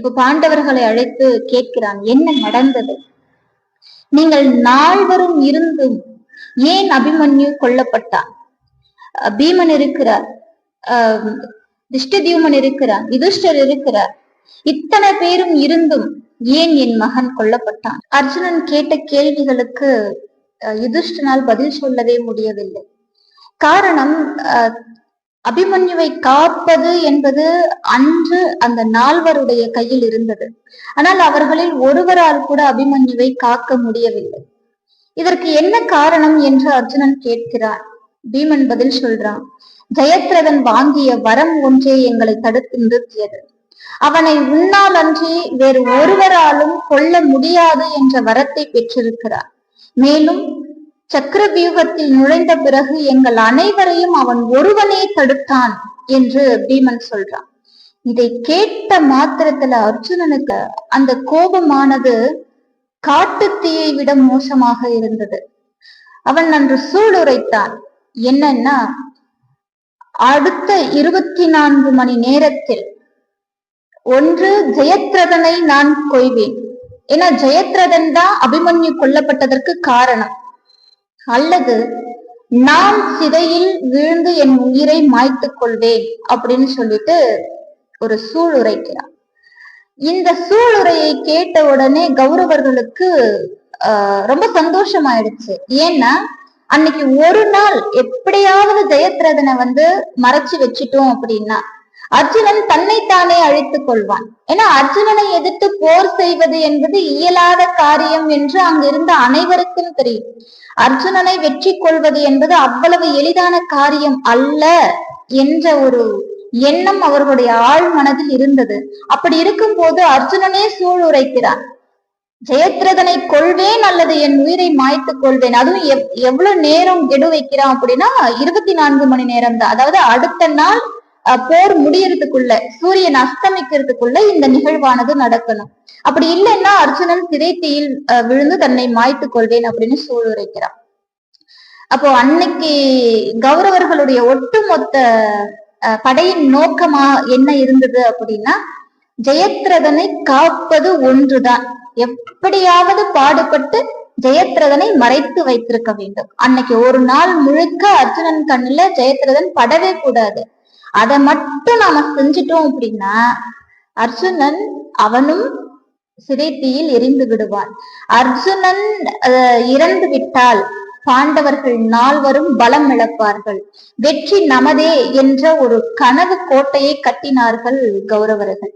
இப்ப பாண்டவர்களை அழைத்து கேட்கிறான் என்ன நடந்தது? நீங்கள் நால்வரும் இருந்தும் ஏன் அபிமன்யு கொல்லப்பட்டான்? பீமன் இருக்கிறார். ஆஹ் திஷ்டதியுமன் இருக்கிறார் யுதிஷ்டர் இருக்கிறார். இத்தனை பேரும் இருந்தும் ஏன் என் மகன் கொல்லப்பட்டான்? அர்ஜுனன் கேட்ட கேள்விகளுக்கு யுதிஷ்டனால் பதில் சொல்லவே முடியவில்லை. காரணம் அபிமன்யுவை காப்பது என்பது அன்று அந்த நால்வருடைய கையில் இருந்தது. ஆனால் அவர்களில் ஒருவரால் கூட அபிமன்யுவை காக்க முடியவில்லை. இதற்கு என்ன காரணம் என்று அர்ஜுனன் கேட்கிறான். பீமன் பதில் சொல்றான் ஜெயத்ரதன் வாங்கிய வரம் ஒன்றே எங்களை தடுத்து நிறுத்தியது. அவனை உன்னால் அன்றி வேறு ஒருவராலும் கொல்ல முடியாது என்ற வரத்தை பெற்றிருக்கிறார். மேலும் சக்கர வியூகத்தில் நுழைந்த பிறகு எங்கள் அனைவரையும் அவன் ஒருவனே தடுத்தான் என்று பீமன் சொல்றான். இதை கேட்ட மாத்திரத்துல அர்ஜுனனுக்கு அந்த கோபமானது காட்டு தீயை விட மோசமாக இருந்தது. அவன் அன்று சூளுரைத்தான். என்னன்னா அடுத்த இருபத்தி நான்கு மணி நேரத்தில் ஒன்று ஜெயத்ரதனை நான் கொய்வேன். ஏன்னா ஜெயத்ரதன் தான் அபிமன்யு கொல்லப்பட்டதற்கு காரணம். அல்லது நான் சிதையில் விழுந்து என் உயிரை மாய்த்துக் கொள்வேன் அப்படின்னு சொல்லிட்டு ஒரு சூளுரைக்கிறார் இந்த சூளுரையை கேட்ட உடனே கௌரவர்களுக்கு ஆஹ், ரொம்ப சந்தோஷமாயிடுச்சு. ஏன்னா அன்னைக்கு ஒரு நாள் எப்படியாவது ஜெயத்ரதனை வந்து மறைச்சு வச்சுட்டோம் அப்படின்னா அர்ஜுனன் தன்னைத்தானே அழித்துக் கொள்வான். ஏன்னா அர்ஜுனனை எதிர்த்து போர் செய்வது என்பது இயலாத காரியம் என்று அங்கிருந்த அனைவருக்கும் தெரியும். அர்ஜுனனை வெற்றி கொள்வது என்பது அவ்வளவு எளிதான காரியம் அல்ல என்ற ஒரு எண்ணம் அவர்களுடைய ஆழ் மனதில் இருந்தது. அப்படி இருக்கும் போது அர்ஜுனனே சூளுரைக்கிறான் ஜெயத்ரதனை கொள்வேன் அல்லது என் உயிரை மாய்த்துக் கொள்வேன். அதுவும் எவ்- எவ்வளவு நேரம் கெடு வைக்கிறான் அப்படின்னா இருபத்தி நான்கு மணி நேரம் தான் அதாவது அடுத்த நாள் போர் முடியறதுக்குள்ள சூரியன் அஸ்தமிக்கிறதுக்குள்ள இந்த நிகழ்வானது நடக்கணும். அப்படி இல்லைன்னா அர்ஜுனன் சிறைத்தீயில் அஹ், விழுந்து தன்னை மாய்த்துக் கொள்வேன் அப்படின்னு சூளுரைக்கிறான். அப்போ அன்னைக்கு கௌரவர்களுடைய ஒட்டுமொத்த படையின் நோக்கமா என்ன இருந்தது அப்படின்னா ஜெயத்ரதனை காப்பது ஒன்றுதான். எப்படியாவது பாடுபட்டு ஜெயத்ரதனை மறைத்து வைத்திருக்க வேண்டும். அன்னைக்கு ஒரு நாள் முழுக்க அர்ஜுனன் கண்ணுல ஜெயத்ரதன் படவே கூடாது. அதை மட்டும் நாம செஞ்சிட்டோம் அப்படின்னா அர்ஜுனன் அவனும் சிறைத்தீயில் எரிந்து விடுவான். அர்ஜுனன் அஹ், இறந்து விட்டால் பாண்டவர்கள் நால்வரும் பலம் இழப்பார்கள். வெற்றி நமதே என்ற ஒரு கனவு கோட்டையை கட்டினார்கள் கௌரவர்கள்.